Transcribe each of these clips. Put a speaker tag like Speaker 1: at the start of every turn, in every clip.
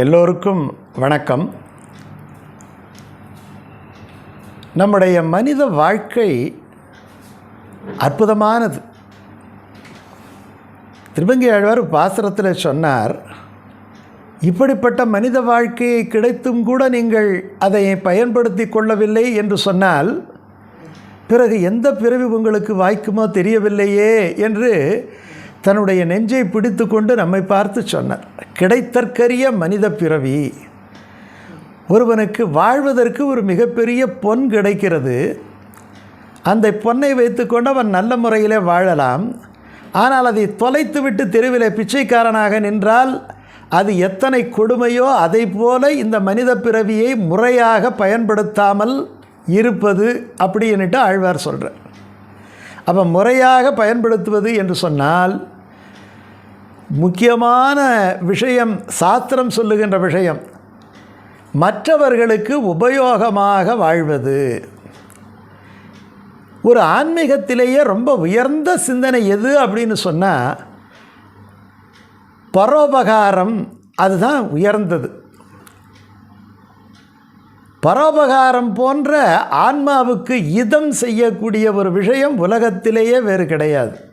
Speaker 1: எல்லோருக்கும் வணக்கம். நம்முடைய மனித வாழ்க்கை அற்புதமானது. திருவங்கி ஆழ்வார் பாசுரத்தில் சொன்னார் இப்படிப்பட்ட மனித வாழ்க்கையை கிடைத்தும் கூட நீங்கள் அதை பயன்படுத்தி கொள்ளவில்லை என்று சொன்னால் பிறகு எந்த பிறவி உங்களுக்கு வாய்க்குமோ தெரியவில்லையே என்று தன்னுடைய நெஞ்சை பிடித்து கொண்டு நம்மை பார்த்து சொன்னார் கிடைத்தற்கரிய மனித பிறவி ஒருவனுக்கு வாழ்வதற்கு ஒரு மிகப்பெரிய பொன் கிடைக்கிறது. அந்த பொன்னை வைத்துக்கொண்டு அவன் நல்ல முறையிலே வாழலாம். ஆனால் அதை தொலைத்துவிட்டு தெருவிலே பிச்சைக்காரனாக நின்றால் அது எத்தனை கொடுமையோ அதை போல இந்த மனித பிறவியை முறையாக பயன்படுத்தாமல் இருப்பது அப்படின்னுட்டு ஆழ்வார் சொல்கிறார் அப்போ முறையாக பயன்படுத்துவது என்று சொன்னால் முக்கியமான விஷயம் சாஸ்திரம் சொல்லுகின்ற விஷயம் மற்றவர்களுக்கு உபயோகமாக வாழ்வது. ஒரு ஆன்மீகத்திலேயே ரொம்ப உயர்ந்த சிந்தனை எது அப்படின்னு சொன்னால் பரோபகாரம் அதுதான் உயர்ந்தது. பரோபகாரம் போன்ற ஆன்மாவுக்கு இதம் செய்யக்கூடிய ஒரு விஷயம் உலகத்திலேயே வேறு கிடையாது.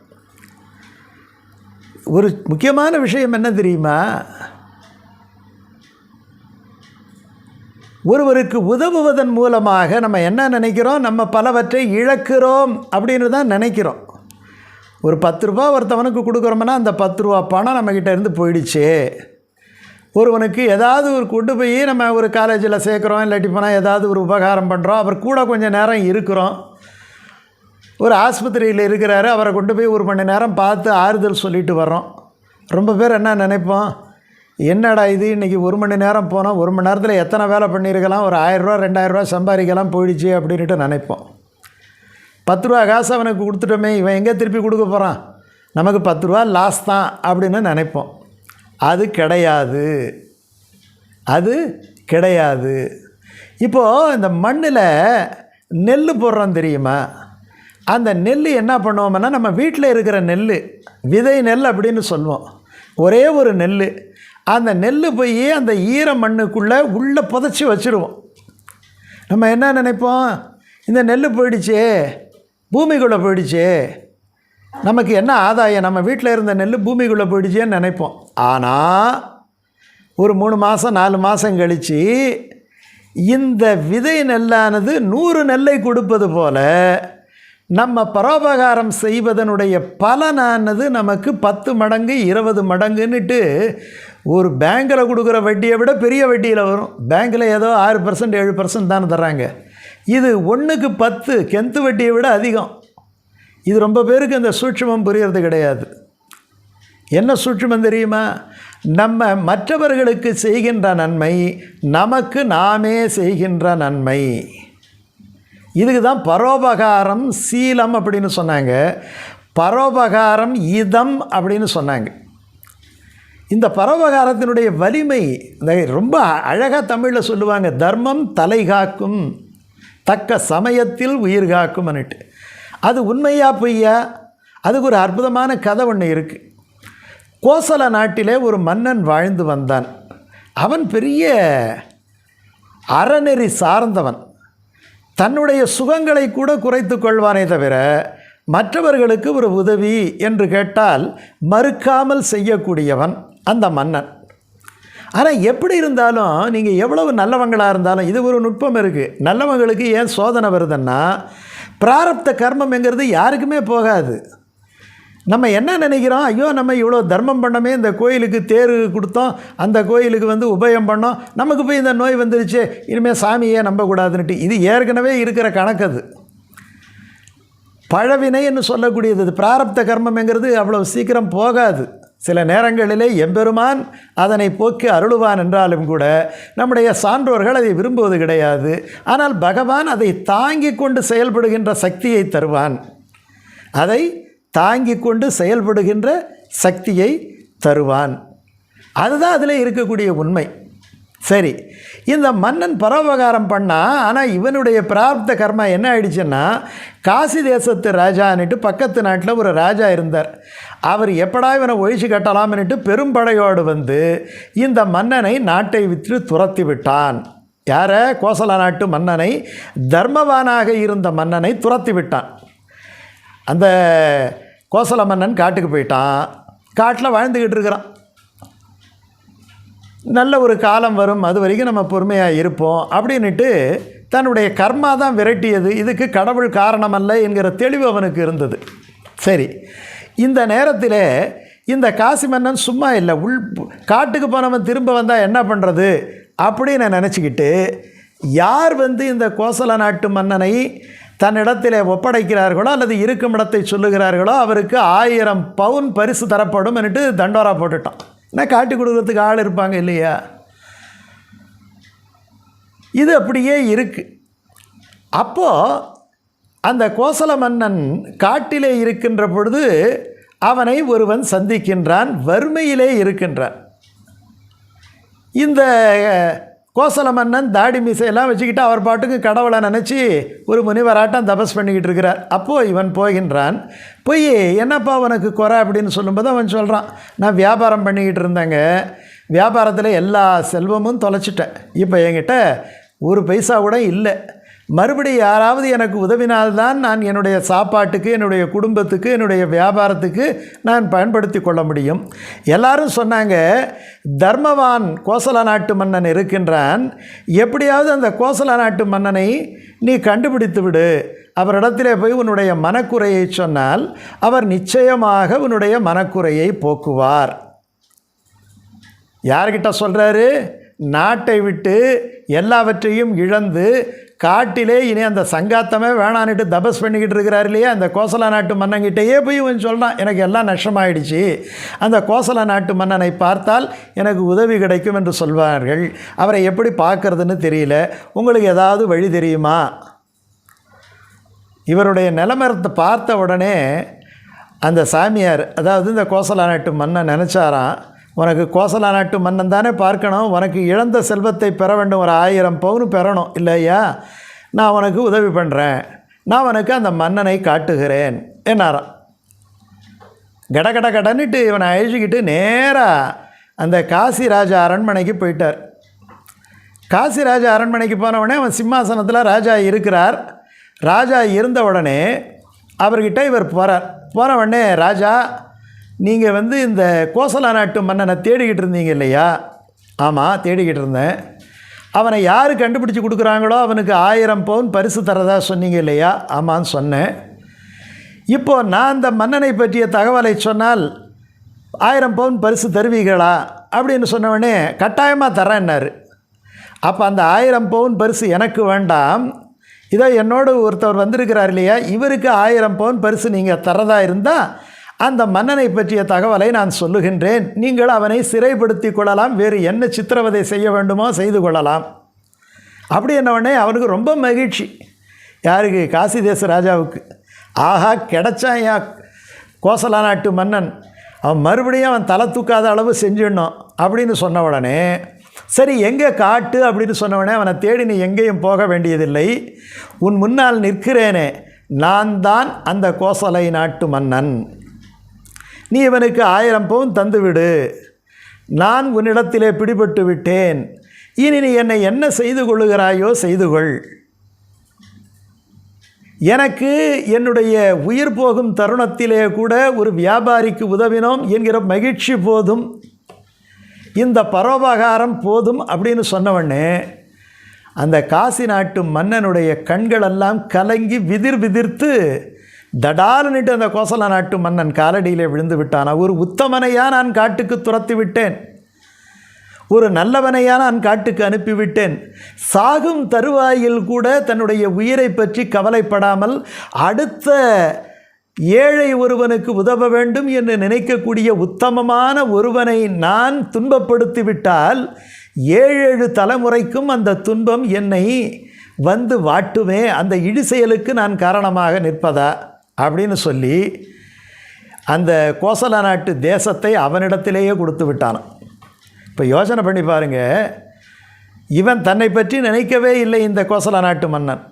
Speaker 1: ஒரு முக்கியமான விஷயம் என்ன தெரியுமா? ஒருவருக்கு உதவுவதன் மூலமாக நம்ம என்ன நினைக்கிறோம்? நம்ம பலவற்றை இழக்கிறோம் அப்படின்னு தான் நினைக்கிறோம். ஒரு பத்து ரூபா ஒருத்தவனுக்கு கொடுக்குறோம்னா அந்த பத்து ரூபா பணம் நம்மக்கிட்ட இருந்து போயிடுச்சு. ஒருவனுக்கு ஏதாவது ஒரு கொண்டு போய் நம்ம ஒரு காலேஜில் சேர்க்குறோம் இல்லாட்டி போனால் ஏதாவது ஒரு உபகாரம் பண்ணுறோம் அவர் கூட கொஞ்சம் நேரம் இருக்கிறோம். ஒரு ஆஸ்பத்திரியில் இருக்கிறாரு அவரை கொண்டு போய் ஒரு மணி நேரம் பார்த்து ஆறுதல் சொல்லிட்டு வரோம் ரொம்ப பேர் என்ன நினைப்போம்? என்னடா இது இன்றைக்கி ஒரு மணி நேரம் போனால் ஒரு மணி நேரத்தில் எத்தனை வேலை பண்ணியிருக்கலாம் ஒரு ஆயிரரூவா ரெண்டாயிரரூவா சம்பாதிக்கலாம் போயிடுச்சு அப்படின்ட்டு நினைப்போம். பத்து ரூபா காசு அவனுக்கு கொடுத்துட்டோமே இவன் எங்கே திருப்பி கொடுக்க போகிறான் நமக்கு பத்து ரூபா லாஸ் தான் அப்படின்னு நினைப்போம். அது கிடையாது. அது கிடையாது. இப்போது இந்த மண்ணில் நெல் போடுறோம் தெரியுமா? அந்த நெல் என்ன பண்ணுவோம்னா நம்ம வீட்டில் இருக்கிற நெல் விதை நெல் அப்படின்னு சொல்லுவோம். ஒரே ஒரு நெல் அந்த நெல் போய் அந்த ஈர மண்ணுக்குள்ளே உள்ளே புதைச்சி வச்சுருவோம். நம்ம என்ன நினைப்போம்? இந்த நெல் போயிடுச்சே பூமிக்குள்ளே போயிடுச்சே. நமக்கு என்ன ஆதாயம்? நம்ம வீட்டில் இருந்த நெல் பூமிக்குள்ளே போயிடுச்சேன்னு நினைப்போம். ஆனால் ஒரு மூணு மாதம் நாலு மாதம் கழித்து இந்த விதை நெல்லானது நூறு நெல்லை கொடுப்பது போல் நம்ம பரோபகாரம் செய்வதனுடைய பலனானது நமக்கு பத்து மடங்கு இருபது மடங்குன்னுட்டு ஒரு பேங்கில் கொடுக்குற வட்டியை விட பெரிய வட்டியில் வரும். பேங்கில் ஏதோ ஆறு பர்சன்ட் ஏழு பர்சன்ட் தானே தர்றாங்க. இது ஒன்றுக்கு பத்து கெந்து வட்டியை விட அதிகம். இது ரொம்ப பேருக்கு இந்த சூட்சமம் புரியறது கிடையாது. என்ன சூட்சமம் தெரியுமா? நம்ம மற்றவர்களுக்கு செய்கின்ற நன்மை நமக்கு நாமே செய்கின்ற நன்மை. இதுக்கு தான் பரோபகாரம் சீலம் அப்படின்னு சொன்னாங்க. பரோபகாரம் இதம் அப்படின்னு சொன்னாங்க. இந்த பரோபகாரத்தினுடைய வலிமை இந்த ரொம்ப அழகாக தமிழில் சொல்லுவாங்க தர்மம் தலை காக்கும் தக்க சமயத்தில் உயிர் காக்கும்னுட்டு அது உண்மையா பொய்யா? அதுக்கு ஒரு அற்புதமான கதை ஒன்று இருக்குது கோசல நாட்டிலே ஒரு மன்னன் வாழ்ந்து வந்தான். அவன் பெரிய அறநெறி சார்ந்தவன். தன்னுடைய சுகங்களை கூட குறைத்து கொள்வானே தவிர மற்றவர்களுக்கு ஒரு உதவி என்று கேட்டால் மறுக்காமல் செய்யக்கூடியவன் அந்த மன்னன். ஆனால் எப்படி இருந்தாலும் நீங்கள் எவ்வளவு நல்லவங்களாக இருந்தாலும் இது ஒரு நுட்பம் இருக்குது நல்லவங்களுக்கு ஏன் சோதனை வருதுன்னா பிராரப்த கர்மம்ங்கிறது யாருக்குமே போகாது. நம்ம என்ன நினைக்கிறோம்? ஐயோ நம்ம இவ்வளோ தர்மம் பண்ணமே இந்த கோயிலுக்கு தேர் கொடுத்தோம் அந்த கோயிலுக்கு வந்து உபயம் பண்ணோம் நமக்கு போய் இந்த நோய் வந்துருச்சு இனிமேல் சாமியே நம்பக்கூடாதுன்ட்டு இது ஏற்கனவே இருக்கிற கணக்கு அது. பழவினைன்னு சொல்லக்கூடியது அது. பிராரப்த கர்மம்ங்கிறது அவ்வளோ சீக்கிரம் போகாது. சில நேரங்களிலே எம்பெருமான் அதனை போக்கி அருளுவான் என்றாலும் கூட நம்முடைய சான்றோர்கள் அதை விரும்புவது கிடையாது. ஆனால் பகவான் அதை தாங்கி கொண்டு செயல்படுகின்ற சக்தியை தருவான். அதை தாங்கி கொண்டு செயல்படுகின்ற சக்தியை தருவான். அதுதான் அதில் இருக்கக்கூடிய உண்மை. சரி இந்த மன்னன் பரோபகாரம் பண்ணால் ஆனால் இவனுடைய பிரார்த்த கர்மா என்ன ஆயிடுச்சுன்னா காசி தேசத்து ராஜான்னுட்டு பக்கத்து நாட்டில் ஒரு ராஜா இருந்தார். அவர் எப்படா இவனை ஒழிச்சு கட்டலாம்னுட்டு பெரும்படையோடு வந்து இந்த மன்னனை நாட்டை விற்று துரத்தி விட்டான். யார? கோசல நாட்டு மன்னனை தர்மவானாக இருந்த மன்னனை துரத்தி விட்டான். அந்த கோசல மன்னன் காட்டுக்கு போயிட்டான். காட்டில் வாழ்ந்துக்கிட்டு இருக்கிறான். நல்ல ஒரு காலம் வரும் அது வரைக்கும் நம்ம பொறுமையாக இருப்போம் அப்படின்னுட்டு தன்னுடைய கர்மா தான் விரட்டியது. இதுக்கு கடவுள் காரணமல்ல என்கிற தெளிவு அவனுக்கு இருந்தது. சரி இந்த நேரத்தில் இந்த காசி மன்னன் சும்மா இல்லை உள் காட்டுக்கு போனவன் திரும்ப வந்தால் என்ன பண்ணுறது அப்படின்னு நினச்சிக்கிட்டு யார் வந்து இந்த கோசல நாட்டு மன்னனை தன்னிடத்திலே ஒப்படைக்கிறார்களோ அல்லது இருக்கும் இடத்தை சொல்லுகிறார்களோ அவருக்கு ஆயிரம் பவுன் பரிசு தரப்படும் என்னட்டு தண்டோரா போட்டுட்டான். என்ன காட்டி கொடுக்குறதுக்கு ஆள் இருப்பாங்க இல்லையா? இது அப்படியே இருக்குது அப்போது அந்த கோசல மன்னன் காட்டிலே இருக்கின்ற பொழுது அவனை ஒருவன் சந்திக்கின்றான் வறுமையிலே இருக்கின்றான். இந்த கோசல மன்னன் தாடி மீசையெல்லாம் வச்சுக்கிட்டு அவர் பாட்டுக்கு கடவுளை நினச்சி ஒரு முனிவராட்டம் தபஸ் பண்ணிக்கிட்டு இருக்கிறார். அப்போது இவன் போகின்றான். போய் என்னப்பா உனக்கு குறை? அப்படின்னு சொல்லும்போது அவன் சொல்கிறான் நான் வியாபாரம் பண்ணிக்கிட்டு இருந்தேங்க. வியாபாரத்தில் எல்லா செல்வமும் தொலைச்சிட்டேன். இப்போ என்கிட்ட ஒரு பைசா கூட இல்லை. மறுபடியும் யாராவது எனக்கு உதவினால்தான் நான் என்னுடைய சாப்பாட்டுக்கு என்னுடைய குடும்பத்துக்கு என்னுடைய வியாபாரத்துக்கு நான் பயன்படுத்தி கொள்ள முடியும். எல்லாரும் சொன்னாங்க தர்மவான் கோசல நாட்டு மன்னன் இருக்கின்றான். எப்படியாவது அந்த கோசல நாட்டு மன்னனை நீ கண்டுபிடித்து விடு. அவரிடத்திலே போய் உன்னுடைய மனக்குறையை சொன்னால் அவர் நிச்சயமாக உன்னுடைய மனக்குறையை போக்குவார். யார்கிட்ட சொல்கிறாரு நாட்டை விட்டு எல்லாவற்றையும் இழந்து காட்டிலே இனி அந்த சங்காத்தமே வேணான்னுட்டு தபஸ் பண்ணிக்கிட்டு இருக்கிறார் இல்லையா? அந்த கோசல நாட்டு மன்னங்கிட்டேயே போய் இவன் சொல்கிறான் எனக்கு எல்லாம் நஷ்டமாயிடுச்சு. அந்த கோசல நாட்டு மன்னனை பார்த்தால் எனக்கு உதவி கிடைக்கும் என்று சொல்வார்கள். அவரை எப்படி பார்க்கறதுன்னு தெரியல. உங்களுக்கு ஏதாவது வழி தெரியுமா? இவருடைய நிலமரத்தை பார்த்த உடனே அந்த சாமியார் அதாவது இந்த கோசல நாட்டு மன்னன் நினச்சாராம் உனக்கு கோசல நாட்டு மன்னன் தானே பார்க்கணும். உனக்கு இழந்த செல்வத்தை பெற வேண்டும். ஒரு ஆயிரம் பவுன் பெறணும். இல்லையா? நான் உனக்கு உதவி பண்ணுறேன் நான் உனக்கு அந்த மன்னனை காட்டுகிறேன் என்னாராம். கட கட கடன்னுட்டு இவனை அழிச்சிக்கிட்டு நேராக அந்த காசி ராஜா அரண்மனைக்கு போயிட்டார். காசி ராஜா அரண்மனைக்கு போனவுடனே அவன் சிம்மாசனத்தில் ராஜா இருக்கிறார். ராஜா இருந்த உடனே அவர்கிட்ட இவர் போகிறார் போன உடனே ராஜா நீங்கள் வந்து இந்த கோசல நாட்டு மன்னனை தேடிக்கிட்டு இருந்தீங்க இல்லையா? ஆமாம் தேடிக்கிட்டு இருந்தேன். அவனை யார் கண்டுபிடிச்சி கொடுக்குறாங்களோ அவனுக்கு ஆயிரம் பவுன் பரிசு தரதா சொன்னீங்க இல்லையா? ஆமான்னு சொன்னேன். இப்போது நான் அந்த மன்னனை பற்றிய தகவலை சொன்னால் ஆயிரம் பவுன் பரிசு தருவீங்களா அப்படின்னு சொன்னவொடனே கட்டாயமாக தரேன்னாரு. அப்போ அந்த ஆயிரம் பவுன் பரிசு எனக்கு வேண்டாம். இதோ என்னோடு ஒருத்தவர் வந்திருக்கிறார் இல்லையா? இவருக்கு ஆயிரம் பவுன் பரிசு நீங்கள் தரதா இருந்தால் அந்த மன்னனை பற்றிய தகவலை நான் சொல்லுகின்றேன். நீங்கள் அவனை சிறைப்படுத்தி கொள்ளலாம். வேறு என்ன சித்திரவதை செய்ய வேண்டுமோ செய்து கொள்ளலாம். அப்படி என்னவொடனே அவனுக்கு ரொம்ப மகிழ்ச்சி. யாருக்கு? காசி தேச ராஜாவுக்கு. ஆஹா கிடைச்சான் யா கோசலா நாட்டு மன்னன். அவன் மறுபடியும் அவன் தலை தூக்காத அளவு செஞ்சிடணும் அப்படின்னு சொன்ன உடனே சரி எங்கே காட்டு அப்படின்னு சொன்னவனே அவனை தேடி நீ எங்கேயும் போக வேண்டியதில்லை. உன் முன்னால் நிற்கிறேனே. நான் தான் அந்த கோசலை நாட்டு மன்னன். நீ இவனுக்கு ஆயிரம் பவுன் தந்துவிடு. நான் உன்னிடத்திலே பிடிபட்டு விட்டேன். இனி நீ என்னை என்ன செய்து கொள்ளுகிறாயோ செய்து கொள். எனக்கு என்னுடைய உயிர் போகும் தருணத்திலே கூட ஒரு வியாபாரிக்கு உதவினோம் என்கிற மகிழ்ச்சி போதும். இந்த பரோபகாரம் போதும் அப்படின்னு சொன்னவொடனே அந்த காசி நாட்டு மன்னனுடைய கண்களெல்லாம் கலங்கி விதிர் விதிர்த்து தடாலனிட்டு அந்த கோசல நாட்டு மன்னன் காலடியிலே விழுந்து விட்டான். ஒரு உத்தமனையா நான் காட்டுக்கு துரத்தி விட்டேன். ஒரு நல்லவனையா நான் காட்டுக்கு அனுப்பிவிட்டேன் சாகும் தருவாயில் கூட தன்னுடைய உயிரை பற்றி கவலைப்படாமல் அடுத்த ஏழை ஒருவனுக்கு உதவ வேண்டும் என்று நினைக்கக்கூடிய உத்தமமான ஒருவனை நான் துன்பப்படுத்திவிட்டால் ஏழேழு தலைமுறைக்கும் அந்த துன்பம் என்னை வந்து வாட்டுமே. அந்த இழி செயலுக்கு நான் காரணமாக நிற்பதா? அப்படின்னு சொல்லி அந்த கோசல நாட்டு தேசத்தை அவனிடத்திலேயே கொடுத்து விட்டானான் இப்போ யோசனை பண்ணி பாருங்கள் இவன் தன்னை பற்றி நினைக்கவே இல்லை இந்த கோசல நாட்டு மன்னன்.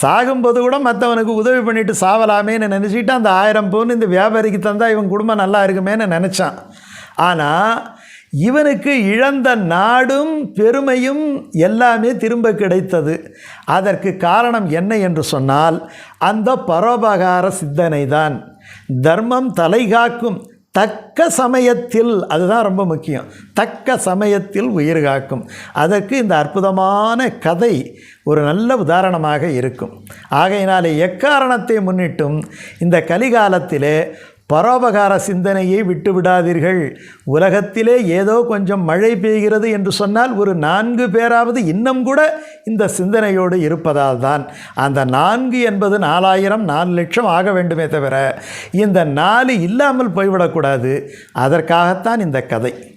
Speaker 1: சாகும்போது கூட மற்றவனுக்கு உதவி பண்ணிட்டு சாவலாமேன்னு நினச்சிட்டு அந்த ஆயிரம் பவுன் இந்த வியாபாரிக்கு தந்தால் இவன் குடும்பம் நல்லா இருக்குமேன்னு நினச்சான். ஆனால் இவனுக்கு இழந்த நாடும் பெருமையும் எல்லாமே திரும்ப கிடைத்தது. அதற்கு காரணம் என்ன என்று சொன்னால் அந்த பரோபகார சிந்தனை தான் தர்மம் தலைகாக்கும் தக்க சமயத்தில் அதுதான் ரொம்ப முக்கியம் தக்க சமயத்தில் உயிர் காக்கும். அதற்கு இந்த அற்புதமான கதை ஒரு நல்ல உதாரணமாக இருக்கும். ஆகையினாலே எக்காரணத்தை முன்னிட்டும் இந்த கலிகாலத்திலே பரோபகார சிந்தனையை விட்டு விடாதீர்கள் உலகத்திலே ஏதோ கொஞ்சம் மழை பெய்கிறது என்று சொன்னால் ஒரு நான்கு பேராவது இன்னும் கூட இந்த சிந்தனையோடு இருப்பதால் தான். அந்த நான்கு என்பது நாலாயிரம் நாலு லட்சம் ஆக வேண்டுமே தவிர இந்த நாலு இல்லாமல் போய்விடக்கூடாது. அதற்காகத்தான் இந்த கதை.